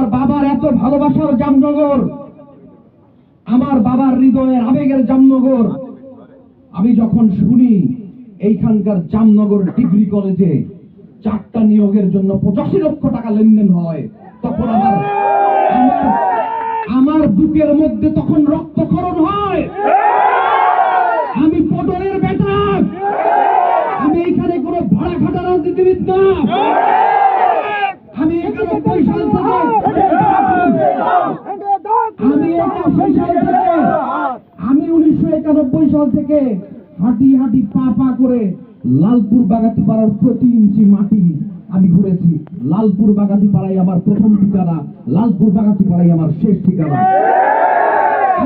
আমার বাবার এত ভালোবাসার জামনগর, আমার বাবার হৃদয়ের আবেগের জামনগর, আমি যখন শুনি এইখানকার জামনগর ডিগ্রি কলেজে চারটা নিয়োগের জন্য পঁচাশি লক্ষ টাকা লেনদেন হয়, তখন আমার আমার বুকের মধ্যে তখন রক্তক্ষরণ হয়। আমি পটলের বেটা। আমি এখানে কোনো ভাড়া খাটা রাজনীতিবিদ না আমি একানব্বই সাল থেকে আমি উনিশশো একানব্বই সাল থেকে হাঁটি হাঁটি পা পা করে লালপুর বাগাতি পাড়ার প্রতি ইঞ্চি মাটি আমি ঘুরেছি। লালপুর বাগাতি পাড়াই আমার প্রথম ঠিকানা, লালপুর বাগাতি পাড়াই আমার শেষ ঠিকানা।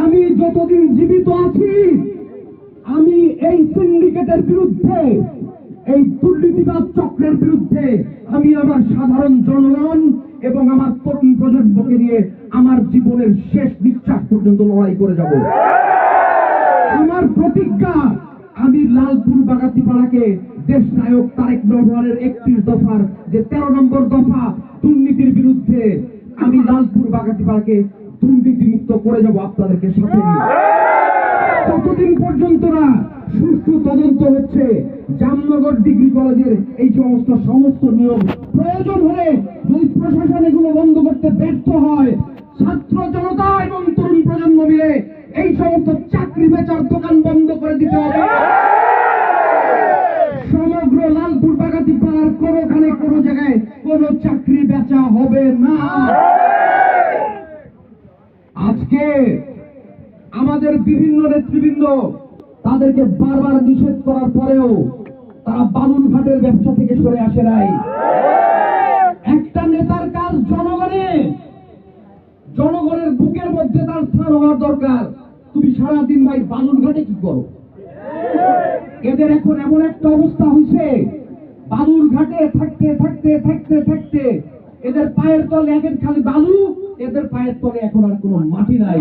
আমি যতদিন জীবিত আছি, আমি এই সিন্ডিকেটের বিরুদ্ধে, এই দুর্নীতিবাদ চক্রের বিরুদ্ধে আমি আমার সাধারণ জনগণ এবং আমার তরুণ প্রজন্মকে নিয়ে আমার জীবনের শেষ নিঃশ্বাস পর্যন্ত লড়াই করে যাব। আমার প্রতিজ্ঞা, আমি লালপুর বাগাতি পাড়াকে দেশ নায়ক তারেক রহমানের একত্রিশ দফার যে তেরো নম্বর দফা দুর্নীতির বিরুদ্ধে আমি লালপুর বাগাতি পাড়াকে দুর্নীতি মুক্ত করে যাব আপনাদেরকে সাথে নিয়ে। কতদিন পর্যন্ত না সুষ্ঠু তদন্ত হচ্ছে, জামনগর ডিগ্রি কলেজের এই সমস্ত সমস্ত নিয়ম প্রয়োজন হলে যদি প্রশাসন এগুলো বন্ধ করতে ব্যর্থ হয় ছাত্র জনতা এবং তরুণ প্রজন্ম মিলে এই সমস্ত চাকরি বেচার দোকান বন্ধ করে দিতে হবে। সমগ্র লালপুর বাগাতি পাড়ার কোনোখানে কোনো জায়গায় কোনো চাকরি বেচা হবে না। আজকে আমাদের বিভিন্ন নেতৃবৃন্দ তাদেরকে বারবার নিষেধ করার পরেও তারা বালুরঘাটের ব্যবসা থেকে সরে আসে নাই একটা নেতার কাজ জনগণে জনগণের বুকের মধ্যে তার স্থান দরকার। তুমি সারাদিন ভাই বালুরঘাটে কি করো? এদের এখন এমন একটা অবস্থা হয়েছে বালুর ঘাটে থাকতে থাকতে থাকতে থাকতে এদের পায়ের তলে একের খালি বালু, এদের পায়ের তলে এখন আর কোনো মাটি নাই।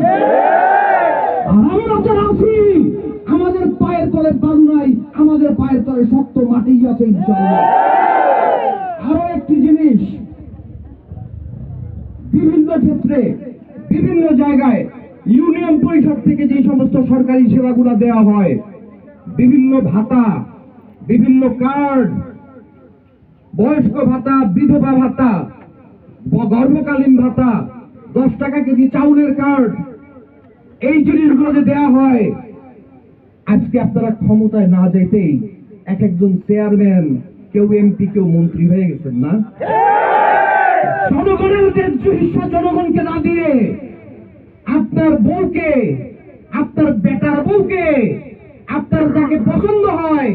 আমরা আমাদের পায়ের তলে বালু নাই, আমাদের পায়ের তলে শক্ত মাটি আছে আরও একটি জিনিস, বিভিন্ন ক্ষেত্রে, বিভিন্ন জায়গায় ইউনিয়ন পরিষদ থেকে যে সমস্ত সরকারি সেবাগুলো দেওয়া হয় বিভিন্ন ভাতা বিভিন্ন কার্ড বয়স্ক ভাতা বিধবা ভাতা গর্ভকালীন ভাতা দশ টাকা কেজি চাউলের কার্ড এই জিনিসগুলো যে দেওয়া হয় আজকে আপনারা ক্ষমতায় না যেতেই এক একজন চেয়ারম্যান কেউ এমপি কেউ মন্ত্রী হয়ে গেছেন না? জনগণের হিস্সা জনগণকে না দিয়ে আপনার বউকে, আপনার বেটার বউকে আপনার যাকে পছন্দ হয়,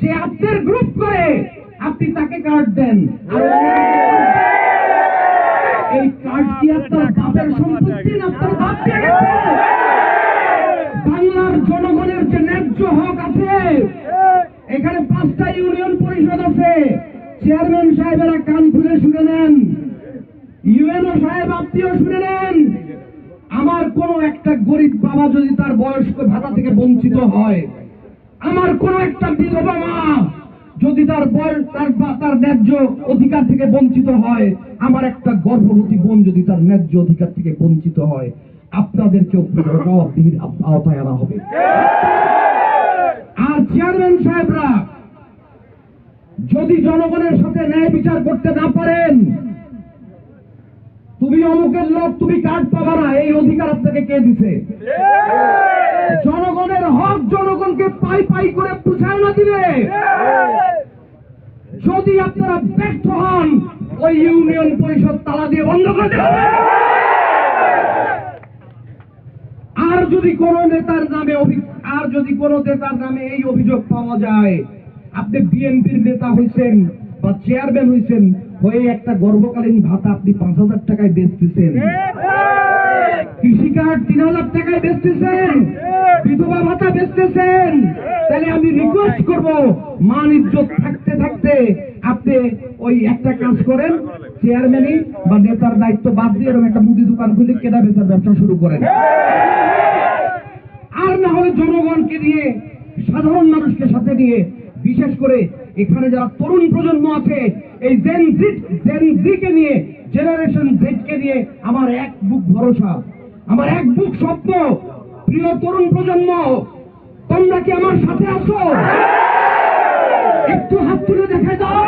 যে আপনার গ্রুপ করে, আপনি তাকে কার্ড দেন। এই কার্ড কি আপনার বাপের সম্পত্তি আপনার বাপ বাংলার জনগণের যে ন্যায্য হক আছে, এখানে পাঁচটা ইউনিয়ন পরিষদ আছে। চেয়ারম্যান সাহেবেরা কান খুলে শুনে নেন। ইউএনও সাহেব আপনিও শুনে নেন। কোন একটা গরিব বাবা যদি তার বয়স্ক ভাতা থেকে বঞ্চিত হয়, আমার কোন একটা বিধবা মা যদি তার বয়স, তার তার ন্যায্য অধিকার থেকে বঞ্চিত হয়, আমার একটা গর্ভবতী বোন যদি তার ন্যায্য অধিকার থেকে বঞ্চিত হয় আপনাদেরকেও জবাবদিহির আওতায় আনা হবে। আর চেয়ারম্যান সাহেবরা, যদি জনগণের সাথে ন্যায় বিচার করতে না পারেন তুমি অমুকের লোক তুমি কার্ড পাবা না। এই অধিকার আপনাকে কে দিছে? জনগণের হক জনগণকে পাই পাই করে বুঝায় না দিলে যদি আপনারা ব্যর্থ হন, ওই ইউনিয়ন পরিষদ তালা দিয়ে বন্ধ করে দেবে। আর যদি কোন নেতার নামে আর যদি কোন নেতার নামে এই অভিযোগ পাওয়া যায়, আপনি বিএনপির নেতা হয়েছেন বা চেয়ারম্যান হয়েছেন হয়ে একটা গর্ভকালীন ভাতা আপনি পাঁচ হাজার টাকায় বেচতেছেন। কৃষি কার্ড তিন হাজার টাকায় বেচতেছেন। বিধবা ভাতা বেচতেছেন। তাহলে আমি রিকোয়েস্ট করব, মান ইজ্জত থাকতে থাকতে আপনি ওই একটা কাজ করেন চেয়ারম্যানই বা নেতার দায়িত্ব বাদ দিয়ে এরকম একটা মুদি দোকান খুলে কেনা বেচার ব্যবসা শুরু করেন। আর না হলে জনগণকে নিয়ে সাধারণ মানুষকে সাথে নিয়ে বিশেষ করে এখানে যারা তরুণ প্রজন্ম আছে, এই জেন জিট জেন জিকে নিয়ে জেনারেশন জেডকে নিয়ে আমার এক বুক ভরসা, আমার এক বুক স্বপ্ন। প্রিয় তরুণ প্রজন্ম, তোমরা কি আমার সাথে আছো? একটু হাত তুলে দেখে দাও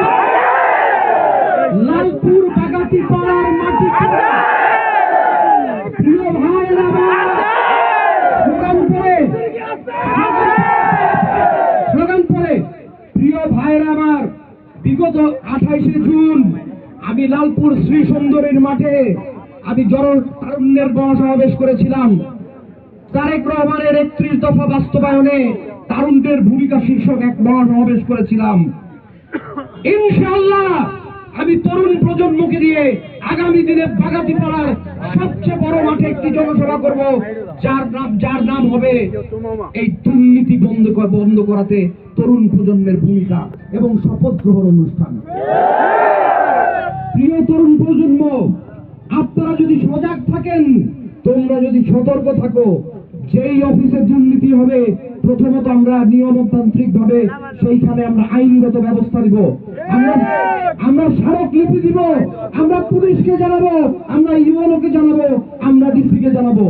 লালপুর বাগাতি পাড়ার মাটি প্রিয় ভাইয়েরা আমার, স্লোগান পরে স্লোগান পরে প্রিয় ভাইয়েরা আমার বিগত আঠাইশে জুন আমি লালপুর শ্রী সুন্দরীর মাঠে আমি জড় গণসমাবেশ করেছিলাম। তারেক রহমানের একত্রিশ দফা বাস্তবায়নে তারুণ্যের ভূমিকা শীর্ষক এক মহাসমাবেশ করেছিলাম। ইনশাআল্লাহ আমি তরুণ প্রজন্মকে দিয়ে আগামী দিনে বাগাতি পাড়ার সবচেয়ে বড় মাঠে একটি জনসভা করব। যার নাম যার নাম হবে এই দুর্নীতি বন্ধ বন্ধ করাতে তরুণ প্রজন্মের ভূমিকা এবং শপথ গ্রহণ অনুষ্ঠান। প্রিয় তরুণ প্রজন্ম আপনারা যদি সজাগ থাকেন তোমরা যদি সতর্ক থাকো যেই অফিসে দুর্নীতি হবে প্রথমত আমরা নিয়মতান্ত্রিক ভাবে সেইখানে আমরা আইনগত ব্যবস্থা দিব আমরা আমরা স্মারকলিপি দিব আমরা পুলিশকে জানাব আমরা ইউএনওকে জানাব আমরা ডিসিকে জানাব।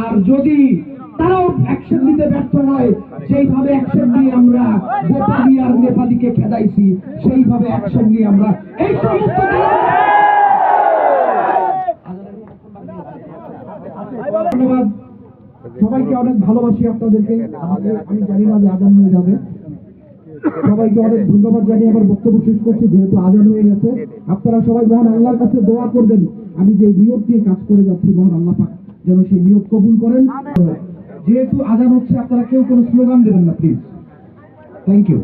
আর যদি তারাও অ্যাকশন নিতে ব্যর্থ হয় সেইভাবে অ্যাকশন নিয়ে আমরা গোপালী আর নেপালিকে খেদাইছি, সেইভাবে অ্যাকশন নিয়ে আমরা এই সমস্ত ধন্যবাদ সবাইকে অনেক ভালোবাসি আপনাদেরকে। আমি জানি না যে আজান হয়ে যাবে। সবাইকে অনেক ধন্যবাদ জানিয়ে আমার বক্তব্য শেষ করছি, যেহেতু আজান হয়ে গেছে। আপনারা সবাই মহান আল্লাহর কাছে দোয়া করবেন। আমি যে নিয়োগ নিয়ে কাজ করে যাচ্ছি, মহান আল্লাহ পাক যেন সেই নিয়োগ কবুল করেন। যেহেতু আজান হচ্ছে আপনারা কেউ কোনো স্লোগান দেবেন না প্লিজ থ্যাংক ইউ